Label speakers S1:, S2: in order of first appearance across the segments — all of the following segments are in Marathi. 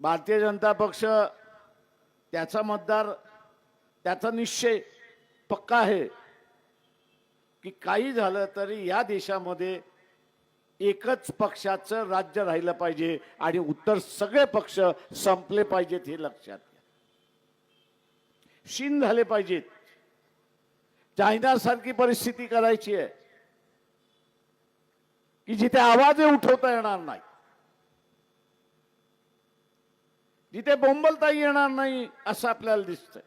S1: भारतीय जनता पक्ष त्याचा मतदार त्याचा निश्चय पक्का आहे की काही झालं तरी या देशामध्ये एकच पक्षाचं राज्य राहिलं पाहिजे आणि उत्तर सगळे पक्ष संपले पाहिजेत हे लक्षात घ्या. शीन झाले पाहिजेत. चायनासारखी परिस्थिती करायची आहे की जिथे आवाज उठवता येणार नाही तिथे बोंबलता येणार नाही असं आपल्याला दिसतंय.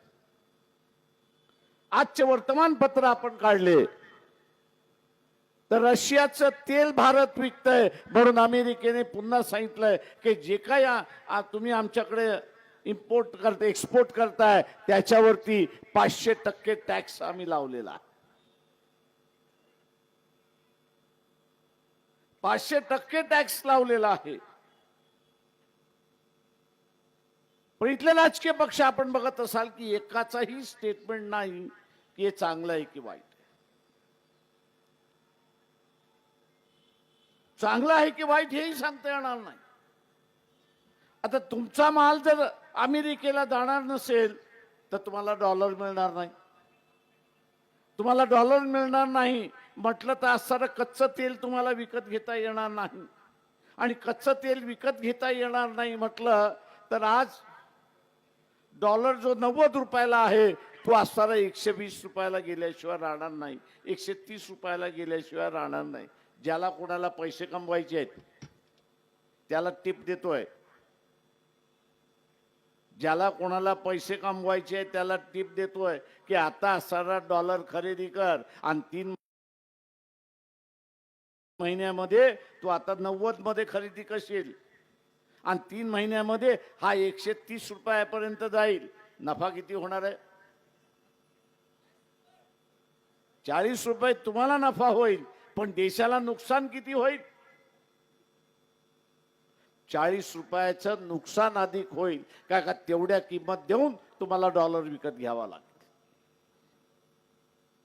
S1: आजचे वर्तमानपत्र आपण काढले. तर रशियाचं तेल भारत विकतंय म्हणून अमेरिकेने पुन्हा सांगितलंय की जे काय तुम्ही आमच्याकडे इम्पोर्ट करता एक्सपोर्ट करताय त्याच्यावरती पाचशे टक्के टॅक्स आम्ही लावलेला. आहे पाचशे टक्के टॅक्स लावलेला आहे. पण इथले राजकीय पक्ष आपण बघत असाल की एकाचाही स्टेटमेंट नाही की हे चांगलं आहे की वाईट आहे. चांगलं आहे की वाईट हेही सांगता येणार नाही. आता तुमचा माल जर अमेरिकेला जाणार नसेल तर तुम्हाला डॉलर मिळणार नाही. तुम्हाला डॉलर मिळणार नाही म्हटलं तर असणारं कच्चं तेल तुम्हाला विकत घेता येणार नाही. आणि कच्चं तेल विकत घेता येणार नाही म्हटलं तर आज डॉलर जो नव्वद रुपयाला आहे तो असणारा एकशे वीस रुपयाला गेल्याशिवाय राहणार नाही. एकशे तीस रुपयाला गेल्याशिवाय राहणार नाही. ज्याला कोणाला पैसे कमवायचे आहेत त्याला टिप देतोय. ज्याला कोणाला पैसे कमवायचे आहेत त्याला टिप देतोय की आता असणारा डॉलर खरेदी कर आणि तीन महिन्यामध्ये तू आता नव्वदमध्ये खरेदी करशील. आणि तीन महिन्यामध्ये हा एकशे तीस रुपयापर्यंत जाईल. नफा किती होणार आहे? चाळीस रुपये तुम्हाला नफा होईल पण देशाला नुकसान किती होईल? चाळीस रुपयाचं नुकसान अधिक होईल. का का तेवढ्या किंमत देऊन तुम्हाला डॉलर विकत घ्यावा लागेल.